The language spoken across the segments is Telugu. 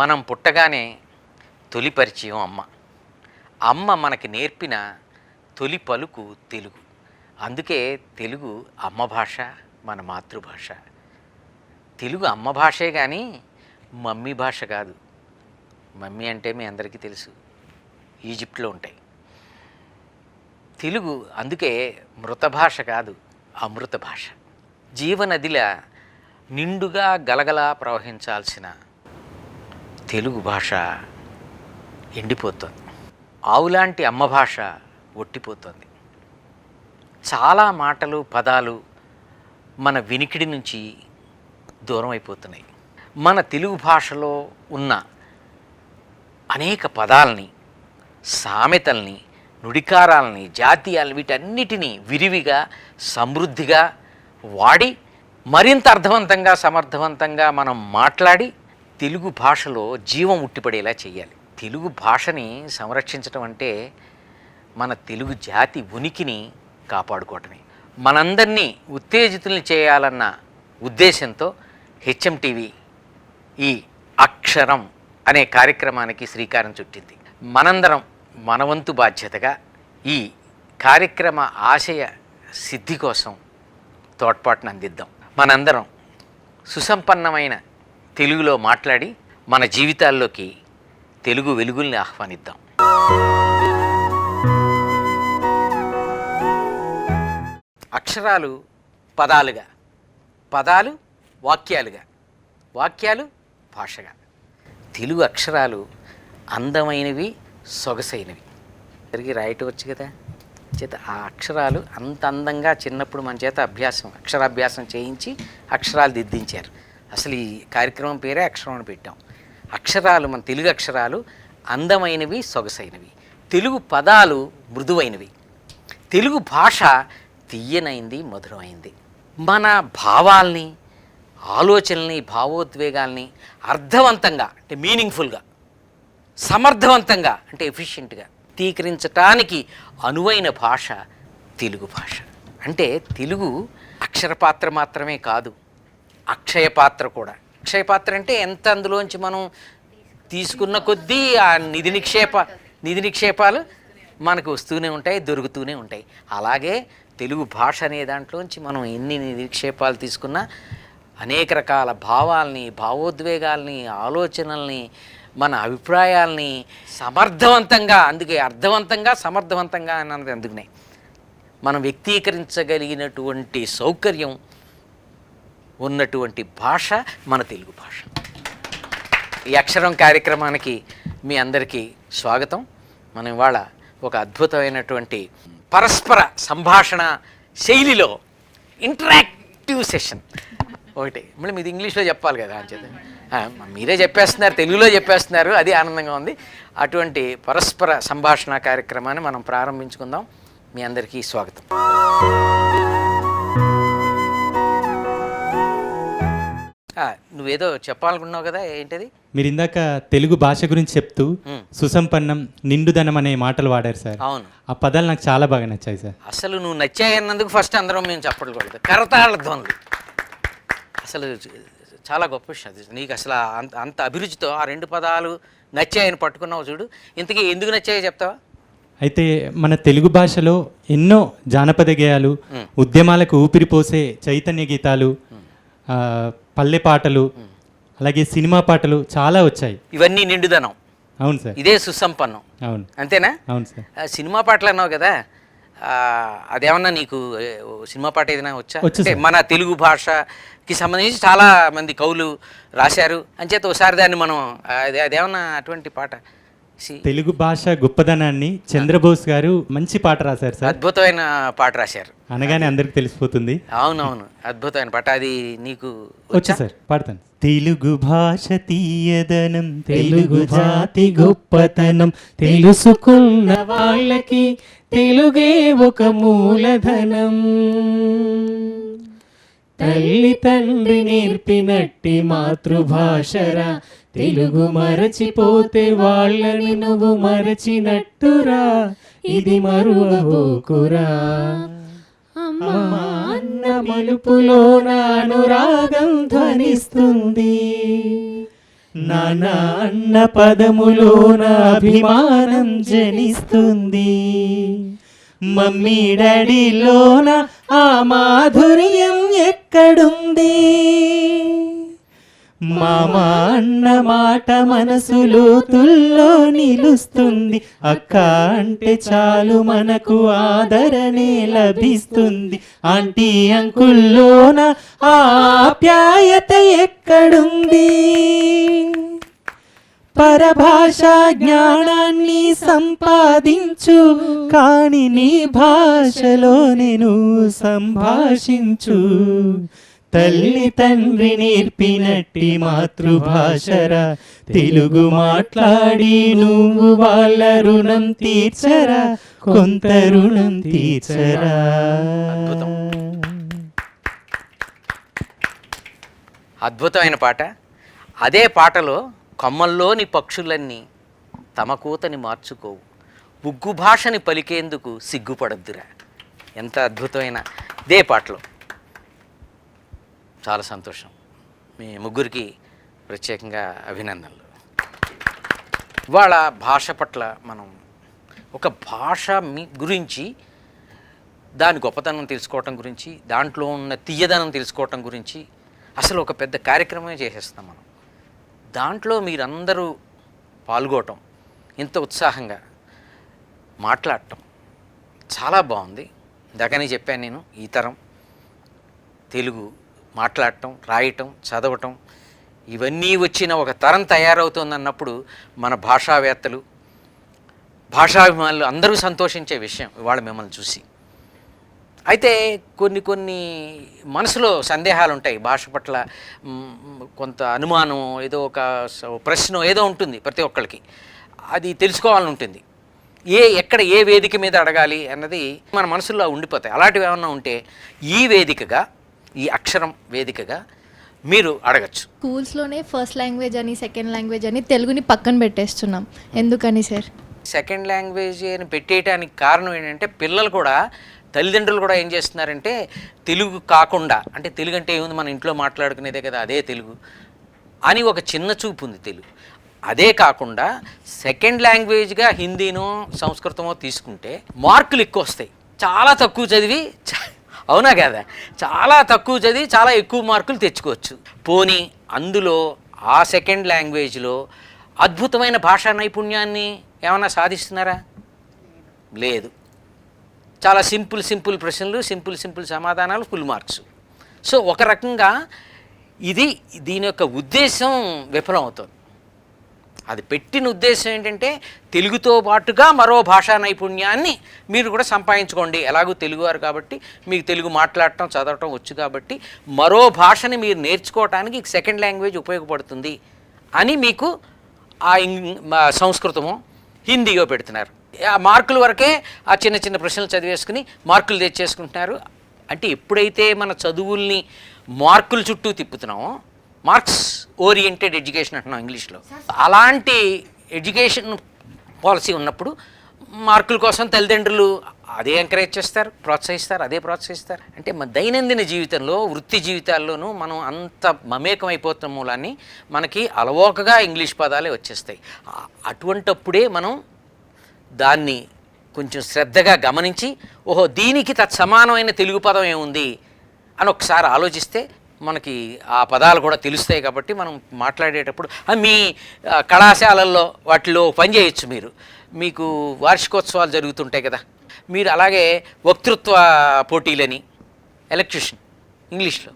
మనం పుట్టగానే తొలి పరిచయం అమ్మ. అమ్మ మనకి నేర్పిన తొలి పలుకు తెలుగు. అందుకే తెలుగు అమ్మ భాష మన మాతృభాష. తెలుగు అమ్మ భాషే కానీ మమ్మీ భాష కాదు. మమ్మీ అంటే మీ అందరికీ తెలుసు. ఈజిప్ట్లో ఉంటాయి. తెలుగు అందుకే మృత భాష కాదు అమృత భాష. జీవనదిలా నిండుగా గలగలా ప్రవహించాల్సిన తెలుగు భాష ఎండిపోతుంది. ఆవులాంటి అమ్మ భాష ఒట్టిపోతుంది. చాలా మాటలు పదాలు మన వినికిడి నుంచి దూరం అయిపోతున్నాయి మన తెలుగు భాషలో ఉన్న అనేక పదాలని సామెతల్ని నుడికారాలని జాతీయాలు వీటన్నిటినీ విరివిగా సమృద్ధిగా వాడి మరింత అర్థవంతంగా సమర్థవంతంగా మనం మాట్లాడి తెలుగు భాషలో జీవం ఉట్టిపడేలా చేయాలి తెలుగు భాషని సంరక్షించడం అంటే మన తెలుగు జాతి ఉనికిని కాపాడుకోవటమే. మనందరినీ ఉత్తేజితుల్ని చేయాలన్న ఉద్దేశంతో హెచ్ఎంటీవీ ఈ అక్షరం అనే కార్యక్రమానికి శ్రీకారం చుట్టింది. మనందరం మనవంతు బాధ్యతగా ఈ కార్యక్రమ ఆశయ సిద్ధి కోసం తోడ్పాటును అందిద్దాం. మనందరం సుసంపన్నమైన తెలుగులో మాట్లాడి మన జీవితాల్లోకి తెలుగు వెలుగుల్ని ఆహ్వానిద్దాం. అక్షరాలు పదాలుగా పదాలు వాక్యాలుగా వాక్యాలు భాషగా. తెలుగు అక్షరాలు అందమైనవి సొగసైనవి. తిరిగి రాయటం వచ్చు కదా? చేత ఆ అక్షరాలు అంత అందంగా చిన్నప్పుడు మన చేత అభ్యాసం అక్షరాభ్యాసం చేయించి అక్షరాలు దిద్దించారు. అసలు ఈ కార్యక్రమం పేరే అక్షరం అని పెట్టాం. అక్షరాలు మన తెలుగు అక్షరాలు అందమైనవి సొగసైనవి. తెలుగు పదాలు మృదువైనవి. తెలుగు భాష తీయనైంది మధురమైంది. మన భావాల్ని ఆలోచనల్ని భావోద్వేగాల్ని అర్థవంతంగా అంటే మీనింగ్ఫుల్గా సమర్థవంతంగా అంటే ఎఫిషియెంట్గా తీకరించటానికి అనువైన భాష తెలుగు భాష. అంటే తెలుగు అక్షరపాత్ర మాత్రమే కాదు అక్షయ పాత్ర కూడా. అక్షయ పాత్ర అంటే ఎంత అందులోంచి మనం తీసుకున్న కొద్దీ ఆ నిధి నిక్షేప నిధి నిక్షేపాలు మనకు వస్తూనే ఉంటాయి దొరుకుతూనే ఉంటాయి. అలాగే తెలుగు భాష అనే దాంట్లోంచి మనం ఎన్ని నిక్షేపాలు తీసుకున్నా అనేక రకాల భావాల్ని భావోద్వేగాల్ని ఆలోచనల్ని మన అభిప్రాయాల్ని సమర్థవంతంగా అందుకే అర్థవంతంగా సమర్థవంతంగా అన్నది అందుకనే. మనం వ్యక్తీకరించగలిగినటువంటి సౌకర్యం ఉన్నటువంటి భాష మన తెలుగు భాష. ఈ అక్షరం కార్యక్రమానికి మీ అందరికీ స్వాగతం. మనం ఇవాళ ఒక అద్భుతమైనటువంటి పరస్పర సంభాషణ శైలిలో ఇంటరాక్టివ్ సెషన్ ఒకటి. మళ్ళీ మీది ఇంగ్లీష్లో చెప్పాలి కదా అని చెప్పి. మీరే చెప్పేస్తున్నారు తెలుగులో చెప్పేస్తున్నారు అది ఆనందంగా ఉంది. అటువంటి పరస్పర సంభాషణ కార్యక్రమాన్ని మనం ప్రారంభించుకుందాం. మీ అందరికీ స్వాగతం. నువ్వేదో చెప్పాలనుకున్నావు కదా ఏంటది? మీరు ఇందాక తెలుగు భాష గురించి చెప్తూ. సుసంపన్నం నిండుదనం అనే మాటలు వాడారు సార్. అవును. ఆ పదాలు నాకు చాలా బాగా నచ్చాయి సార్. అసలు నువ్వు నచ్చాయన్నందుకు ఫస్ట్ అందరం మేము చెప్పకూడదు కరతాళ ధ్వనులు. అసలు చాలా గొప్ప విషయం అది. నీకు అసలు అంత అంత అభిరుచితో ఆ రెండు పదాలు నచ్చాయని పట్టుకున్నావు చూడు. ఇంతకీ ఎందుకు నచ్చాయో చెప్తావా? అయితే మన తెలుగు భాషలో ఎన్నో జానపద గేయాలు ఉద్యమాలకు ఊపిరిపోసే చైతన్య గీతాలు పల్లె పాటలు అలాగే సినిమా పాటలు చాలా వచ్చాయి. ఇవన్నీ నిండుదనం. అవును సార్. ఇదే సుసంపన్నం. అవును. అంతేనా? అవును సార్. సినిమా పాటలు అన్నావు కదా అదేమన్నా నీకు సినిమా పాట ఏదైనా వచ్చా? వచ్చు అంటే మన తెలుగు భాషకి సంబంధించి చాలా మంది కవులు రాశారు. అంచేత ఒకసారి దాన్ని మనం అదే అదేమన్నా అటువంటి పాట తెలుగు భాష గొప్పదనాన్ని చంద్రబోస్ గారు మంచి పాట రాశారు సార్. అద్భుతమైన పాట రాశారు. అనగానే అందరికి తెలిసిపోతుంది. అవునవును అద్భుతమైన పాట. అది నీకు వచ్చు? సార్ పాడతాను. తెలుగు భాష తీయదనం తెలుగు జాతి గొప్పతనం. తెలుసుకున్న వాళ్ళకి తెలుగే ఒక మూలధనం. తల్లి తండ్రి నేర్పినట్టి మాతృభాషరా తెలుగు మరచిపోతే వాళ్ళని నువ్వు మరచినట్టురా. ఇది మరువబోకురా. అన్న మలుపులో అనురాగం ధ్వనిస్తుంది. నానా అన్న పదములోన అభిమానం జనిస్తుంది. మమ్మీ డాడీలోన ఆ మాధుర్యం ఎక్కడుంది? మామ అన్న మాట మనసులో తుల్లో నిలుస్తుంది. అక్క అంటే చాలు మనకు ఆదరణే లభిస్తుంది. ఆంటీ అంకుల్లోన ఆప్యాయత ఎక్కడుంది? పరభాషా జ్ఞానాన్ని సంపాదించు కాని నీ భాషలో నేను సంభాషించు. తల్లి తండ్రి నేర్పినట్టి మాతృభాషరా. తెలుగు మాట్లాడి నువ్వు వాళ్ళ రుణం తీర్చరా. కొంత రుణం తీర్చరా. అద్భుతమైన పాట. అదే పాటలో కొమ్మల్లోని పక్షులన్నీ తమ కూతని మార్చుకోవు. ఉగ్గు భాషని పలికేందుకు సిగ్గుపడద్దురా. ఎంత అద్భుతమైన. ఇదే పాటలో. చాలా సంతోషం. మీ ముగ్గురికి ప్రత్యేకంగా అభినందనలు. ఇవాళ భాష పట్ల మనం ఒక భాష మీ గురించి దాని గొప్పతనం తెలుసుకోవటం గురించి దాంట్లో ఉన్న తీయదనం తెలుసుకోవటం గురించి అసలు ఒక పెద్ద కార్యక్రమమే చేసేస్తాం మనం. దాంట్లో మీరందరూ పాల్గొవటం ఇంత ఉత్సాహంగా మాట్లాడటం చాలా బాగుంది. ఇందాకనే చెప్పాను నేను ఈ తరం తెలుగు మాట్లాడటం రాయటం చదవటం ఇవన్నీ వచ్చిన ఒక తరం తయారవుతుందన్నప్పుడు మన భాషావేత్తలు భాషాభిమానులు అందరూ సంతోషించే విషయం ఇవాళ మిమ్మల్ని చూసి. అయితే కొన్ని కొన్ని మనసులో సందేహాలు ఉంటాయి భాష పట్ల కొంత అనుమానం ఏదో ఒక ప్రశ్న ఏదో ఉంటుంది ప్రతి ఒక్కరికి అది తెలుసుకోవాలని ఉంటుంది ఏ ఎక్కడ ఏ వేదిక మీద అడగాలి అన్నది మన మనసులో ఉండిపోతాయి. అలాంటివి ఏమన్నా ఉంటే ఈ వేదికగా ఈ అక్షరం వేదికగా మీరు అడగచ్చు. స్కూల్స్లోనే ఫస్ట్ లాంగ్వేజ్ అని సెకండ్ లాంగ్వేజ్ అని తెలుగుని పక్కన పెట్టేస్తున్నాం. ఎందుకని సార్? సెకండ్ లాంగ్వేజ్ అని పెట్టేయటానికి కారణం ఏంటంటే పిల్లలు కూడా తల్లిదండ్రులు కూడా ఏం చేస్తున్నారంటే తెలుగు కాకుండా అంటే తెలుగు అంటే ఏముంది మన ఇంట్లో మాట్లాడుకునేదే కదా అదే తెలుగు అని ఒక చిన్న చూపు ఉంది తెలుగు. అదే కాకుండా సెకండ్ లాంగ్వేజ్గా హిందీనో సంస్కృతమో తీసుకుంటే మార్కులు ఎక్కువ వస్తాయి. చాలా తక్కువ చదివి చ- అవునా కదా? చాలా తక్కువ చదివి చాలా ఎక్కువ మార్కులు తెచ్చుకోవచ్చు. పోనీ అందులో ఆ సెకండ్ లాంగ్వేజ్లో అద్భుతమైన భాషా నైపుణ్యాన్ని ఏమైనా సాధిస్తున్నారా? లేదు. చాలా సింపుల్ సింపుల్ ప్రశ్నలు సింపుల్ సింపుల్ సమాధానాలు ఫుల్ మార్క్స్. సో ఒక రకంగా ఇది దీని యొక్క ఉద్దేశం విఫలం అవుతుంది అది పెట్టిన ఉద్దేశం ఏంటంటే తెలుగుతో పాటుగా మరో భాషా నైపుణ్యాన్ని మీరు కూడా సంపాదించుకోండి. ఎలాగో తెలుగువారు కాబట్టి మీకు తెలుగు మాట్లాడటం చదవటం వచ్చు కాబట్టి మరో భాషని మీరు నేర్చుకోవటానికి సెకండ్ లాంగ్వేజ్ ఉపయోగపడుతుంది అని మీకు ఆ మా సంస్కృతమో హిందీయో పెడుతున్నారు. ఆ మార్కుల వరకే ఆ చిన్న చిన్న ప్రశ్నలు చదివేసుకుని మార్కులు తెచ్చేసుకుంటున్నారు. అంటే ఎప్పుడైతే మన చదువుల్ని మార్కుల చుట్టూ తిప్పుతున్నామో మార్క్స్ ఓరియంటెడ్ ఎడ్యుకేషన్ అంటున్నాం ఇంగ్లీష్లో. అలాంటి ఎడ్యుకేషన్ పాలసీ ఉన్నప్పుడు మార్కుల కోసం తల్లిదండ్రులు అదే ఎంకరేజ్ చేస్తారు ప్రోత్సహిస్తారు అదే ప్రోత్సహిస్తారు. అంటే మన దైనందిన జీవితంలో వృత్తి జీవితాల్లోనూ మనం అంత మమేకమైపోతున్న మూలాన్ని మనకి అలవోకగా ఇంగ్లీష్ పదాలే వచ్చేస్తాయి. అటువంటప్పుడే మనం దాన్ని కొంచెం శ్రద్ధగా గమనించి ఓహో దీనికి తత్సమానమైన తెలుగు పదం ఏముంది అని ఒకసారి ఆలోచిస్తే మనకి ఆ పదాలు కూడా తెలుస్తాయి కాబట్టి మనం మాట్లాడేటప్పుడు మీ కళాశాలల్లో వాటిలో పనిచేయచ్చు మీరు. మీకు వార్షికోత్సవాలు జరుగుతుంటాయి కదా. మీరు అలాగే వక్తృత్వ పోటీలని ఎలక్ట్రిషన్ ఇంగ్లీష్లో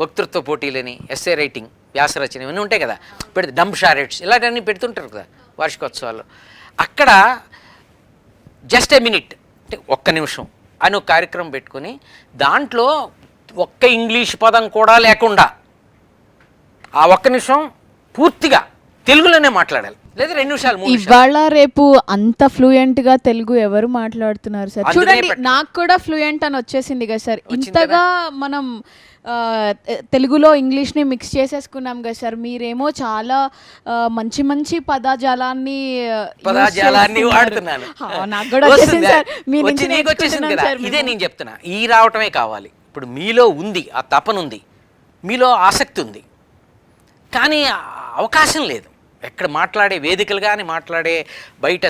వక్తృత్వ పోటీలని ఎస్ఏ రైటింగ్ వ్యాసరచన ఇవన్నీ ఉంటాయి కదా. పెడితే డంప్ షారెట్స్ ఇలాంటివన్నీ పెడుతుంటారు కదా వార్షికోత్సవాల్లో. అక్కడ జస్ట్ ఎ మినిట్ అంటే ఒక్క నిమిషం అని ఒక కార్యక్రమం పెట్టుకొని దాంట్లో ఒక్క ఇంగ్లీష్ పదం కూడా లేకుండా ఆ ఒక్క నిమిషం పూర్తిగా తెలుగులోనే మాట్లాడాలి. లేదా రెండు నిమిషాలు ఇవాళ రేపు అంత ఫ్లూయెంట్గా తెలుగు ఎవరు మాట్లాడుతున్నారు సార్? చూడండి నాకు కూడా ఫ్లూయెంట్ అని వచ్చేసింది కదా సార్. ఇంతగా మనం తెలుగులో ఇంగ్లీష్ని మిక్స్ చేసేసుకున్నాం కదా సార్. మీరేమో చాలా మంచి మంచి పదజాలాన్ని పదాజాలాన్ని. వాడుతున్నాను నాకు కూడా వచ్చేసింది? సార్. మీ నుంచి ఇదే. నేను చెప్తున్నా. ఈ రావటమే కావాలి. ఇప్పుడు మీలో ఉంది ఆ తపన ఉంది మీలో ఆసక్తి ఉంది. కానీ అవకాశం లేదు. ఎక్కడ మాట్లాడే వేదికలు కానీ మాట్లాడే బయట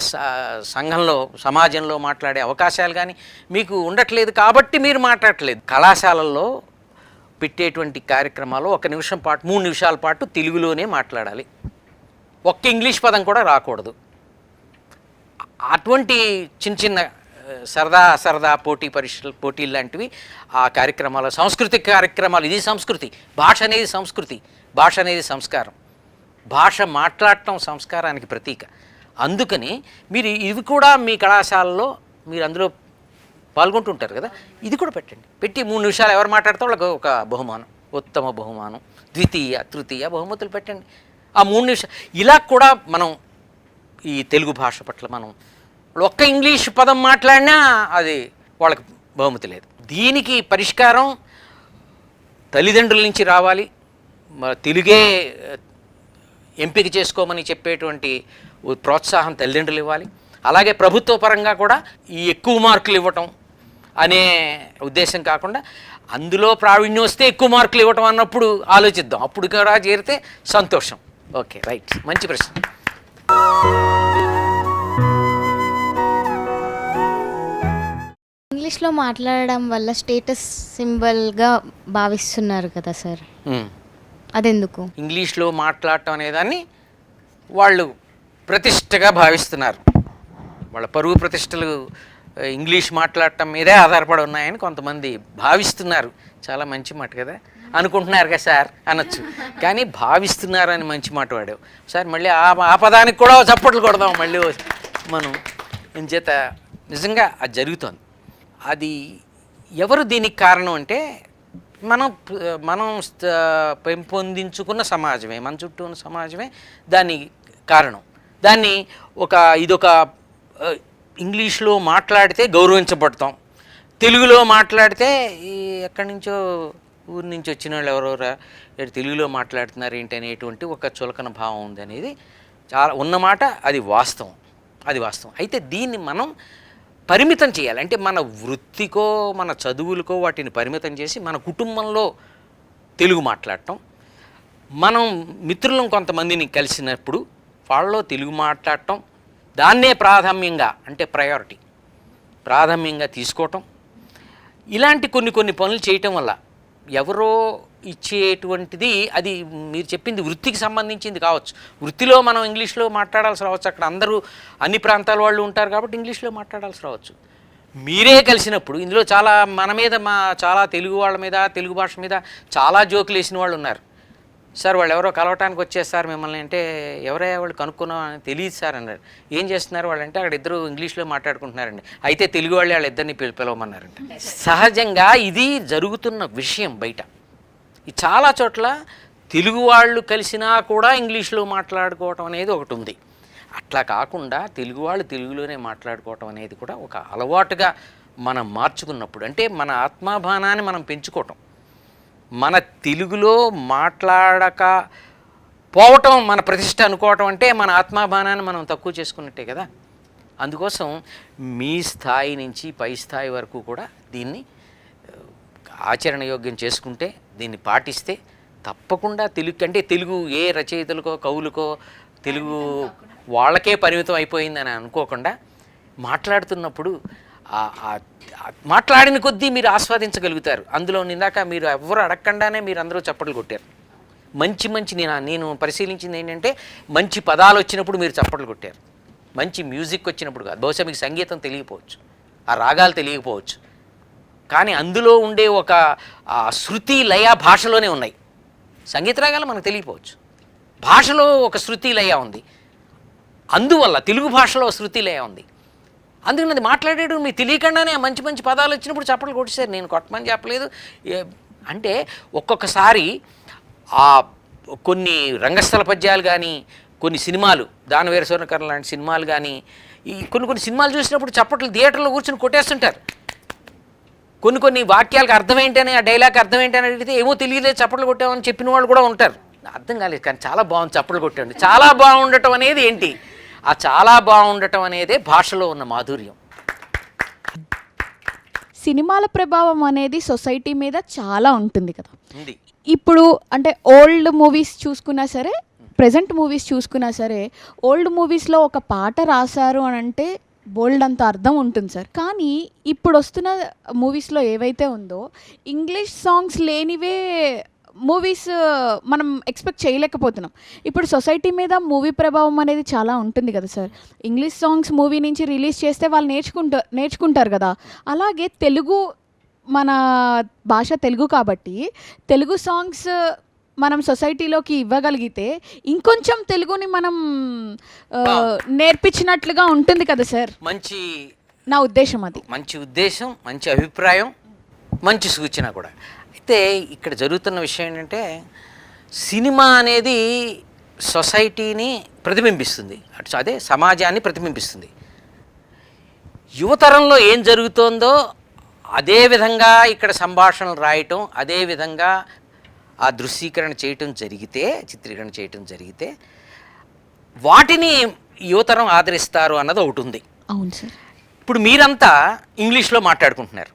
సంఘంలో సమాజంలో మాట్లాడే అవకాశాలు కానీ మీకు ఉండట్లేదు కాబట్టి మీరు మాట్లాడట్లేదు. కళాశాలల్లో పెట్టేటువంటి కార్యక్రమాలు ఒక నిమిషం పాటు మూడు నిమిషాల పాటు తెలుగులోనే మాట్లాడాలి. ఒక్క ఇంగ్లీష్ పదం కూడా రాకూడదు. అటువంటి చిన్న చిన్న సరదా సరదా పోటీ పరీక్షలు పోటీలు లాంటివి ఆ కార్యక్రమాలు సాంస్కృతిక కార్యక్రమాలు. ఇది సంస్కృతి. భాష అనేది సంస్కృతి. భాష అనేది సంస్కారం. భాష మాట్లాడటం సంస్కారానికి ప్రతీక. అందుకని మీరు ఇవి కూడా మీ కళాశాలలో మీరు అందులో పాల్గొంటుంటారు కదా? ఇది కూడా పెట్టండి. పెట్టి మూడు నిమిషాలు ఎవరు మాట్లాడితే వాళ్ళకి ఒక బహుమానం. ఉత్తమ బహుమానం. ద్వితీయ తృతీయ బహుమతులు పెట్టండి. ఆ మూడు నిమిషాలు ఇలా కూడా మనం ఈ తెలుగు భాష పట్ల మనం ఒక్క ఇంగ్లీష్ పదం మాట్లాడినా అది వాళ్ళకి బహుమతి లేదు. దీనికి పరిష్కారం తల్లిదండ్రుల నుంచి రావాలి. తెలుగే ఎంపిక చేసుకోమని చెప్పేటువంటి ప్రోత్సాహం తల్లిదండ్రులు ఇవ్వాలి. అలాగే ప్రభుత్వ పరంగా కూడా ఈ ఎక్కువ మార్కులు ఇవ్వటం అనే ఉద్దేశం కాకుండా అందులో ప్రావీణ్యం వస్తే ఎక్కువ మార్కులు ఇవ్వటం అన్నప్పుడు ఆలోచిద్దాం. అప్పుడు కూడా చేరితే సంతోషం. Okay right. మంచి ప్రశ్న. ఇంగ్లీష్లో మాట్లాడడం వల్ల స్టేటస్ సింబల్గా భావిస్తున్నారు కదా సార్. అదెందుకు? ఇంగ్లీష్లో మాట్లాడటం అనేదాన్ని వాళ్ళు ప్రతిష్టగా భావిస్తున్నారు. వాళ్ళ పరువు ప్రతిష్టలు ఇంగ్లీష్ మాట్లాడటం మీదే ఆధారపడి ఉన్నాయని కొంతమంది భావిస్తున్నారు. చాలా మంచి మాట కదా? అనుకుంటున్నారు కదా సార్? అనొచ్చు. కానీ భావిస్తున్నారు అని మంచి మాట వాడావు సార్ మళ్ళీ ఆ ఆ పదానికి కూడా చప్పట్లు కొడదాం మళ్ళీ మనం. ఇంచేత నిజంగా అది జరుగుతోంది. అది ఎవరు దీనికి కారణం అంటే మనం మనం పెంపొందించుకున్న సమాజమే మన చుట్టూ ఉన్న సమాజమే దాని కారణం. దాన్ని ఒక ఇదొక ఇంగ్లీష్లో మాట్లాడితే గౌరవించబడతాం. తెలుగులో మాట్లాడితే ఈ ఎక్కడి నుంచో ఊరి నుంచి వచ్చిన వాళ్ళు ఎవరెవరు తెలుగులో మాట్లాడుతున్నారు ఏంటి అనేటువంటి ఒక చులకన భావం ఉంది అనేది చాలా ఉన్నమాట అది వాస్తవం. అది వాస్తవం. అయితే దీన్ని మనం పరిమితం చేయాలి. అంటే మన వృత్తికో మన చదువులకో వాటిని పరిమితం చేసి మన కుటుంబంలో తెలుగు మాట్లాడటం. మనం మిత్రులను కొంతమందిని కలిసినప్పుడు వాళ్ళలో తెలుగు మాట్లాడటం. దాన్నే ప్రాధాన్యంగా అంటే ప్రయారిటీ ప్రాధాన్యంగా తీసుకోవటం. ఇలాంటి కొన్ని కొన్ని పనులు చేయటం వల్ల ఎవరో ఇచ్చేటువంటిది అది మీరు చెప్పింది వృత్తికి సంబంధించింది కావచ్చు. వృత్తిలో మనం ఇంగ్లీష్లో మాట్లాడాల్సి రావచ్చు. అక్కడ అందరూ అన్ని ప్రాంతాల వాళ్ళు ఉంటారు కాబట్టి ఇంగ్లీష్లో మాట్లాడాల్సి రావచ్చు. మీరే కలిసినప్పుడు ఇందులో చాలా మన మీద మా చాలా తెలుగు వాళ్ళ మీద తెలుగు భాష మీద చాలా జోకులు వేసిన వాళ్ళు ఉన్నారు. సార్ వాళ్ళు ఎవరో కలవటానికి వచ్చేస్తారు సార్ మిమ్మల్ని అంటే ఎవరే వాళ్ళు కనుక్కున్నాం అని తెలియదు సార్ అన్నారు. ఏం చేస్తున్నారు వాళ్ళు అంటే అక్కడ ఇద్దరు ఇంగ్లీష్లో మాట్లాడుకుంటున్నారండి. అయితే తెలుగు వాళ్ళు వాళ్ళ ఇద్దరిని పిలు పిలవమన్నారంట. సహజంగా ఇది జరుగుతున్న విషయం బయట. చాలా చోట్ల తెలుగు వాళ్ళు కలిసినా కూడా ఇంగ్లీష్లో మాట్లాడుకోవటం అనేది ఒకటి ఉంది. అట్లా కాకుండా తెలుగు వాళ్ళు తెలుగులోనే మాట్లాడుకోవటం అనేది కూడా ఒక అలవాటుగా మనం మార్చుకున్నప్పుడు అంటే మన ఆత్మాభానాన్ని మనం పెంచుకోవటం. మన తెలుగులో మాట్లాడక పోవటం మన ప్రతిష్ట అనుకోవటం అంటే మన ఆత్మాభానాన్ని మనం తక్కువ చేసుకున్నట్టే కదా. అందుకోసం మీ స్థాయి నుంచి పై స్థాయి వరకు కూడా దీన్ని ఆచరణ యోగ్యం చేసుకుంటే దీన్ని పాటిస్తే తప్పకుండా తెలుగు అంటే తెలుగు ఏ రచయితలకో కవులకో తెలుగు వాళ్ళకే పరిమితం అయిపోయిందని అనుకోకుండా మాట్లాడుతున్నప్పుడు మాట్లాడిన కొద్దీ మీరు ఆస్వాదించగలుగుతారు. అందులో ఇందాక మీరు ఎవరు అడగకుండానే మీరు అందరూ చప్పట్లు కొట్టారు. మంచి మంచి నేను నేను పరిశీలించింది ఏంటంటే మంచి పదాలు వచ్చినప్పుడు మీరు చప్పట్లు కొట్టారు. మంచి మ్యూజిక్ వచ్చినప్పుడు కాదు. బహుశా మీకు సంగీతం తెలియకపోవచ్చు. ఆ రాగాలు తెలియకపోవచ్చు. కానీ అందులో ఉండే ఒక శృతి లయ భాషలోనే ఉన్నాయి. సంగీత రాగాలు మనకు తెలియపోవచ్చు భాషలో ఒక శృతి లయ ఉంది. అందువల్ల తెలుగు భాషలో శృతి లయ ఉంది. అందుకని అది మాట్లాడేడు మీకు తెలియకుండానే మంచి మంచి పదాలు వచ్చినప్పుడు చప్పట్లు కొట్టేశారు. నేను కొట్టమని చెప్పలేదు. అంటే ఒక్కొక్కసారి ఆ కొన్ని రంగస్థల పద్యాలు కానీ కొన్ని సినిమాలు దానవీర సూర్యకర్ణ లాంటి సినిమాలు కానీ ఈ కొన్ని కొన్ని సినిమాలు చూసినప్పుడు చప్పట్లు థియేటర్లో కూర్చొని కొట్టేస్తుంటారు. కొన్ని కొన్ని వాక్యాలకు అర్థం ఏంటని ఆ డైలాగ్ అర్థం ఏంటని అడిగితే ఏమో తెలియలేదు చప్పట్లు కొట్టామని చెప్పిన వాళ్ళు కూడా ఉంటారు. అర్థం కాలేదు కానీ చాలా బాగుంది చప్పట్లు కొట్టండి. చాలా బాగుండటం అనేది ఏంటి? ఆ చాలా బాగుండటం అనేదే భాషలో ఉన్న మాధుర్యం. సినిమాల ప్రభావం అనేది సొసైటీ మీద చాలా ఉంటుంది కదా. ఇప్పుడు అంటే ఓల్డ్ మూవీస్ చూసుకున్నా సరే ప్రజెంట్ మూవీస్ చూసుకున్నా సరే ఓల్డ్ మూవీస్లో ఒక పాట రాశారు అని అంటే బోల్డ్ అంత అర్థం ఉంటుంది సార్. కానీ ఇప్పుడు వస్తున్న మూవీస్లో ఏవైతే ఉందో ఇంగ్లీష్ సాంగ్స్ లేనివే మూవీస్ మనం ఎక్స్పెక్ట్ చేయలేకపోతున్నాం. ఇప్పుడు సొసైటీ మీద మూవీ ప్రభావం అనేది చాలా ఉంటుంది కదా సార్. ఇంగ్లీష్ సాంగ్స్ మూవీ నుంచి రిలీజ్ చేస్తే వాళ్ళు నేర్చుకుంటారు నేర్చుకుంటారు కదా. అలాగే తెలుగు మన భాష తెలుగు కాబట్టి తెలుగు సాంగ్స్ మనం సొసైటీలోకి ఇవ్వగలిగితే ఇంకొంచెం తెలుగుని మనం నేర్పించినట్లుగా ఉంటుంది కదా సార్? మంచి నా ఉద్దేశం అది. మంచి ఉద్దేశం మంచి అభిప్రాయం మంచి సూచన కూడా. అయితే ఇక్కడ జరుగుతున్న విషయం ఏంటంటే సినిమా అనేది సొసైటీని ప్రతిబింబిస్తుంది. అటు అదే సమాజాన్ని ప్రతిబింబిస్తుంది. యువతరంలో ఏం జరుగుతోందో అదే విధంగా ఇక్కడ సంభాషణలు రాయటం అదే విధంగా ఆ దృశ్యీకరణ చేయటం జరిగితే చిత్రీకరణ చేయటం జరిగితే వాటిని యువతరం ఆదరిస్తారు అన్నది ఒకటి ఉంది. అవును సార్. ఇప్పుడు మీరంతా ఇంగ్లీష్లో మాట్లాడుకుంటున్నారు.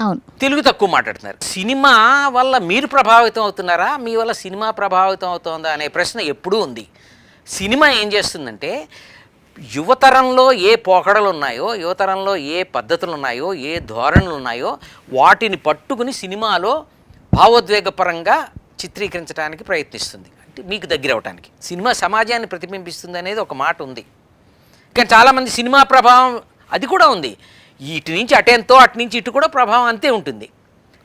అవును. తెలుగు తక్కువ మాట్లాడుతున్నారు. సినిమా వల్ల మీరు ప్రభావితం అవుతున్నారా? మీ వల్ల సినిమా ప్రభావితం అవుతుందా అనే ప్రశ్న ఎప్పుడూ ఉంది. సినిమా ఏం చేస్తుందంటే యువతరంలో ఏ పోకడలు ఉన్నాయో యువతరంలో ఏ పద్ధతులు ఉన్నాయో ఏ ధోరణులు ఉన్నాయో వాటిని పట్టుకుని సినిమాలో భావోద్వేగపరంగా చిత్రీకరించడానికి ప్రయత్నిస్తుంది. అంటే మీకు దగ్గర అవడానికి సినిమా సమాజాన్ని ప్రతిబింబిస్తుంది అనేది ఒక మాట ఉంది. కానీ చాలామంది సినిమా ప్రభావం అది కూడా ఉంది. ఇటు నుంచి అటెంతో అటు నుంచి ఇటు కూడా ప్రభావం అంతే ఉంటుంది.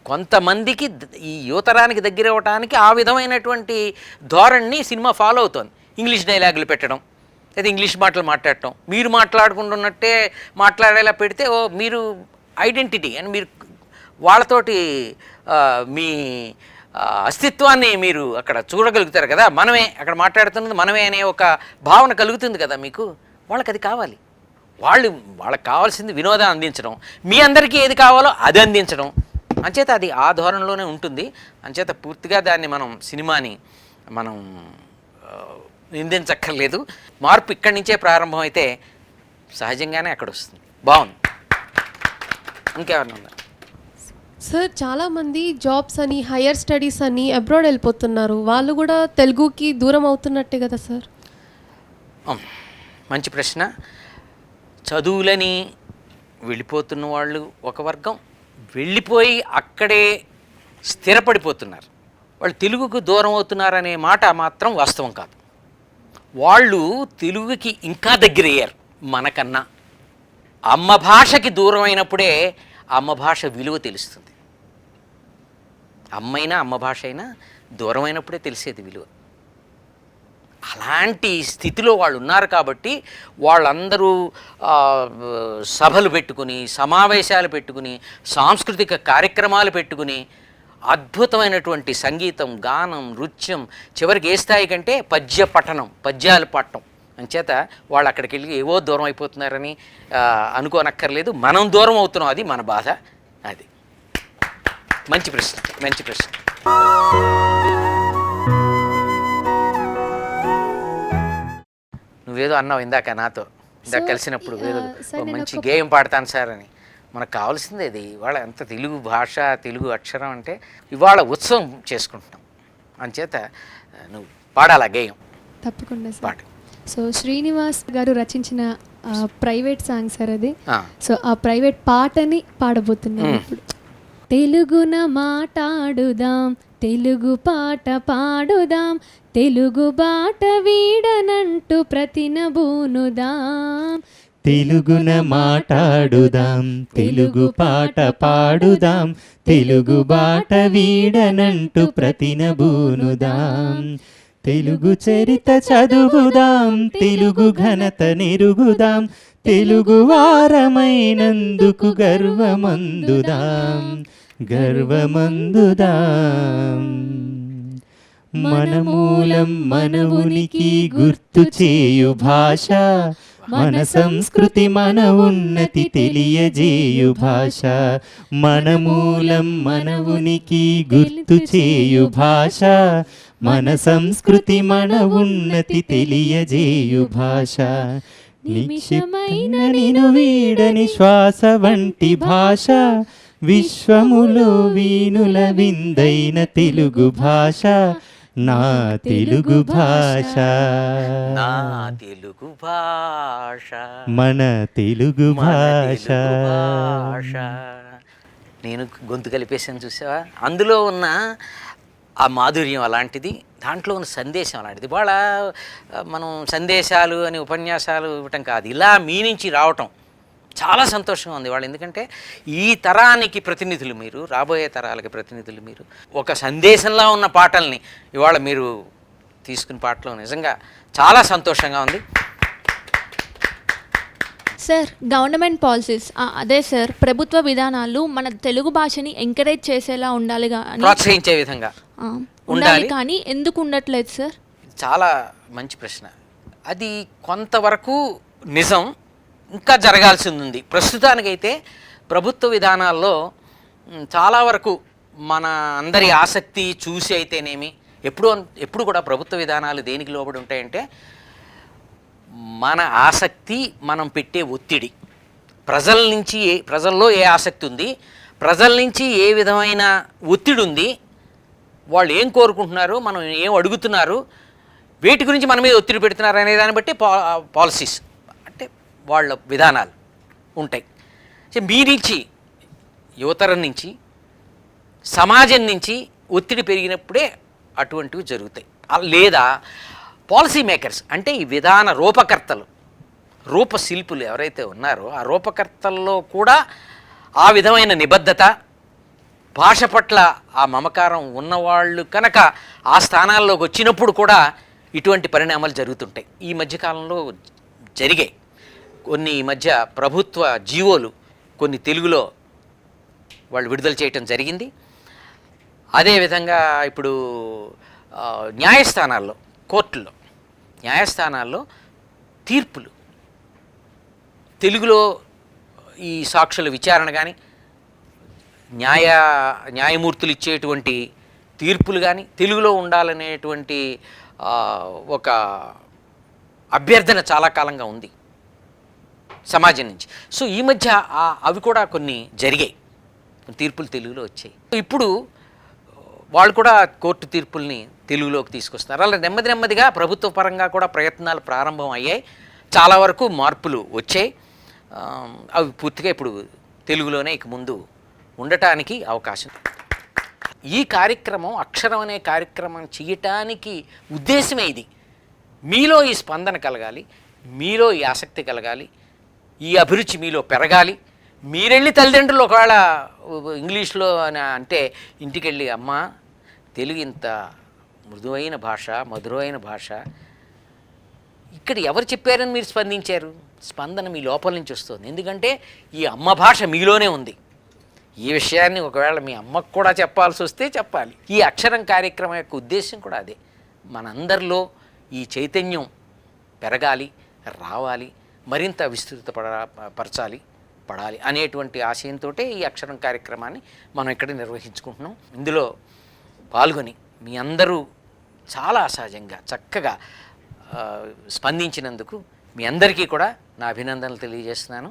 కొంతమందికి ఈ యువతరానికి దగ్గర అవ్వటానికి ఆ విధమైనటువంటి ధోరణిని సినిమా ఫాలో అవుతోంది. ఇంగ్లీష్ డైలాగులు పెట్టడం లేదా ఇంగ్లీష్ మాటలు మాట్లాడటం. మీరు మాట్లాడుకుంటున్నట్టే మాట్లాడేలా పెడితే ఓ మీరు ఐడెంటిటీ అని మీరు వాళ్ళతోటి మీ అస్తిత్వాన్ని మీరు అక్కడ చూడగలుగుతారు కదా? మనమే అక్కడ మాట్లాడుతున్నది మనమే అనే ఒక భావన కలుగుతుంది కదా మీకు? వాళ్ళకి అది కావాలి. వాళ్ళు వాళ్ళకి కావాల్సింది వినోదం అందించడం. మీ అందరికీ ఏది కావాలో అది అందించడం. అంచేత అది ఆ ధోరణిలోనే ఉంటుంది. అంచేత పూర్తిగా దాన్ని మనం సినిమాని మనం నిందించక్కర్లేదు. మార్పు ఇక్కడి నుంచే ప్రారంభమైతే సహజంగానే అక్కడ వస్తుంది బాగుంది. ఇంకేమన్నా ఉందా? సార్ చాలామంది జాబ్స్ అని హయ్యర్ స్టడీస్ అని అబ్రాడ్ వెళ్ళిపోతున్నారు. వాళ్ళు కూడా తెలుగుకి దూరం అవుతున్నట్టే కదా సార్? మంచి ప్రశ్న. చదువులని వెళ్ళిపోతున్న వాళ్ళు ఒక వర్గం వెళ్ళిపోయి అక్కడే స్థిరపడిపోతున్నారు. వాళ్ళు తెలుగుకు దూరం అవుతున్నారనే మాట మాత్రం వాస్తవం కాదు. వాళ్ళు తెలుగుకి ఇంకా దగ్గరయ్యారు మనకన్నా. అమ్మ భాషకి దూరం అయినప్పుడే అమ్మ భాష విలువ తెలుస్తుంది. అమ్మైనా అమ్మ భాష అయినా దూరమైనప్పుడే తెలిసేది విలువ. అలాంటి స్థితిలో వాళ్ళు ఉన్నారు కాబట్టి వాళ్ళందరూ సభలు పెట్టుకుని సమావేశాలు పెట్టుకుని సాంస్కృతిక కార్యక్రమాలు పెట్టుకుని అద్భుతమైనటువంటి సంగీతం గానం నృత్యం చివరికి ఏ స్థాయి కంటే పద్య పఠనం పద్యాలు పట్టడం అంచేత వాళ్ళు అక్కడికి వెళ్ళి ఏవో దూరం అయిపోతున్నారని అనుకోనక్కర్లేదు. మనం దూరం అవుతున్నాం అది మన బాధ అది. మంచి ప్రశ్న మంచి ప్రశ్న. నువ్వేదో అన్నావు ఇందాక నాతో. ఇందాక కలిసినప్పుడు మంచి గేయం పాడతాను సార్ అని. మనకు కావాల్సింది అది ఇవాళ ఎంత తెలుగు భాష తెలుగు అక్షరం అంటే ఇవాళ ఉత్సవం చేసుకుంటున్నాం. అంచేత నువ్వు పాడాలా గేయం తప్పకుండా సార్. పాడు. సో శ్రీనివాస్ గారు రచించిన ప్రైవేట్ సాంగ్ సార్ అది. సో ఆ ప్రైవేట్ పాటని పాడబోతున్నాను ఇప్పుడు. తెలుగున మాట్లాడుదాం తెలుగు పాట పాడుదాం తెలుగు బాట వీడనంటూ ప్రతినబూనుదాం. తెలుగున మాట్లాడుదాం తెలుగు పాట పాడుదాం తెలుగు బాట వీడనంటూ ప్రతినబూనుదాం. తెలుగు చరిత చదువుదాం తెలుగు ఘనత నెరుగుదాం తెలుగు వారమైనందుకు గర్వమందుదాం గర్వమందుదాం. మన మూలం మన ఉనికి గుర్తు చేయు భాష మన సంస్కృతి మన ఉన్నతి తెలియజేయు భాష మన మూలం మన ఉనికి గుర్తు చేయు భాష మన సంస్కృతి మన ఉన్నతి తెలియజేయు భాష. నిక్షిప్తమైన నిను వీడని శ్వాస వంటి భాష. విశ్వములో వీణుల విందైన తెలుగు భాష. నా తెలుగు భాష. నా తెలుగు భాష. మన తెలుగు భాష. నేను గొంతు కలిపేసాను చూసావా? అందులో ఉన్న ఆ మాధుర్యం అలాంటిది దాంట్లో ఉన్న సందేశం అలాంటిది. వాళ్ళ మనం సందేశాలు అని ఉపన్యాసాలు ఇవ్వటం కాదు ఇలా మీ నుంచి రావటం చాలా సంతోషంగా ఉంది వాళ్ళు ఎందుకంటే ఈ తరానికి ప్రతినిధులు మీరు రాబోయే తరాలకి ప్రతినిధులు మీరు ఒక సందేశంలా ఉన్న పాటల్ని ఇవాళ మీరు తీసుకుని పాటలో నిజంగా చాలా సంతోషంగా ఉంది. Sir government policies. అదే సార్ ప్రభుత్వ విధానాలు మన తెలుగు భాషని ఎంకరేజ్ చేసేలా ఉండాలి కానీ ప్రోత్సహించే విధంగా. ఉండాలి. కానీ ఎందుకు ఉండట్లేదు సార్? చాలా మంచి ప్రశ్న. అది కొంతవరకు నిజం ఇంకా జరగాల్సి ఉంది ప్రస్తుతానికైతే ప్రభుత్వ విధానాల్లో చాలా వరకు మన అందరి ఆసక్తి చూసి అయితేనేమి ఎప్పుడు ఎప్పుడు కూడా ప్రభుత్వ విధానాలు దేనికి లోబడి ఉంటాయంటే మన ఆసక్తి మనం పెట్టే ఒత్తిడి. ప్రజల నుంచి ఏ ప్రజల్లో ఏ ఆసక్తి ఉంది ప్రజల నుంచి ఏ విధమైన ఒత్తిడి ఉంది వాళ్ళు ఏం కోరుకుంటున్నారు మనం ఏం అడుగుతున్నారు వేటి గురించి మన మీద ఒత్తిడి పెడుతున్నారు అనే దాన్ని బట్టి పాలసీస్ అంటే వాళ్ళ విధానాలు ఉంటాయి. సో మీ నుంచి యువతరం నుంచి సమాజం నుంచి ఒత్తిడి పెరిగినప్పుడే అటువంటివి జరుగుతాయి. లేదా పాలసీ మేకర్స్ అంటే ఈ విధాన రూపకర్తలు రూపశిల్పులు ఎవరైతే ఉన్నారో ఆ రూపకర్తల్లో కూడా ఆ విధమైన నిబద్ధత భాష పట్ల ఆ మమకారం ఉన్నవాళ్ళు కనుక ఆ స్థానాల్లోకి వచ్చినప్పుడు కూడా ఇటువంటి పరిణామాలు జరుగుతుంటాయి. ఈ మధ్యకాలంలో జరిగాయి. కొన్ని ఈ మధ్య ప్రభుత్వ జీవోలు కొన్ని తెలుగులో వాళ్ళు విడుదల చేయటం జరిగింది. అదేవిధంగా ఇప్పుడు న్యాయస్థానాల్లో కోర్టుల్లో న్యాయస్థానాల్లో తీర్పులు. తెలుగులో ఈ సాక్షుల విచారణ కానీ న్యాయ న్యాయమూర్తులు ఇచ్చేటువంటి తీర్పులు కానీ తెలుగులో ఉండాలనేటువంటి ఒక అభ్యర్థన చాలా కాలంగా ఉంది సమాజం నుంచి. సో ఈ మధ్య అవి కూడా కొన్ని జరిగాయి. తీర్పులు తెలుగులో వచ్చాయి. ఇప్పుడు వాళ్ళు కూడా కోర్టు తీర్పుల్ని తెలుగులోకి తీసుకొస్తున్నారు. అలా నెమ్మది నెమ్మదిగా ప్రభుత్వ పరంగా కూడా ప్రయత్నాలు ప్రారంభం అయ్యాయి. చాలా వరకు మార్పులు వచ్చాయి. అవి పూర్తిగా ఇప్పుడు తెలుగులోనే ఇక ముందు ఉండటానికి అవకాశం. ఈ కార్యక్రమం అక్షరం అనే కార్యక్రమం చేయటానికి ఉద్దేశమే ఇది. మీలో ఈ స్పందన కలగాలి మీలో ఈ ఆసక్తి కలగాలి ఈ అభిరుచి మీలో పెరగాలి. మీరెళ్ళి తల్లిదండ్రులు ఒకవేళ ఇంగ్లీష్లో అని అంటే ఇంటికి వెళ్ళి అమ్మ తెలుగు ఇంత మృదువైన భాష మధురమైన భాష. ఇక్కడ ఎవరు చెప్పారని మీరు స్పందించారు? స్పందన మీ లోపల నుంచి వస్తుంది. ఎందుకంటే ఈ అమ్మ భాష మీలోనే ఉంది. ఈ విషయాన్ని ఒకవేళ మీ అమ్మకు కూడా చెప్పాల్సి వస్తే చెప్పాలి. ఈ అక్షరం కార్యక్రమం యొక్క ఉద్దేశం కూడా అదే. మనందరిలో ఈ చైతన్యం పెరగాలి రావాలి మరింత విస్తృత పడ పరచాలి పడాలి అనేటువంటి ఆశయంతో ఈ అక్షరం కార్యక్రమాన్ని మనం ఇక్కడ నిర్వహించుకుంటున్నాం. ఇందులో పాల్గొని మీ అందరూ చాలా అసహజంగా చక్కగా స్పందించినందుకు మీ అందరికీ కూడా నా అభినందనలు తెలియజేస్తున్నాను.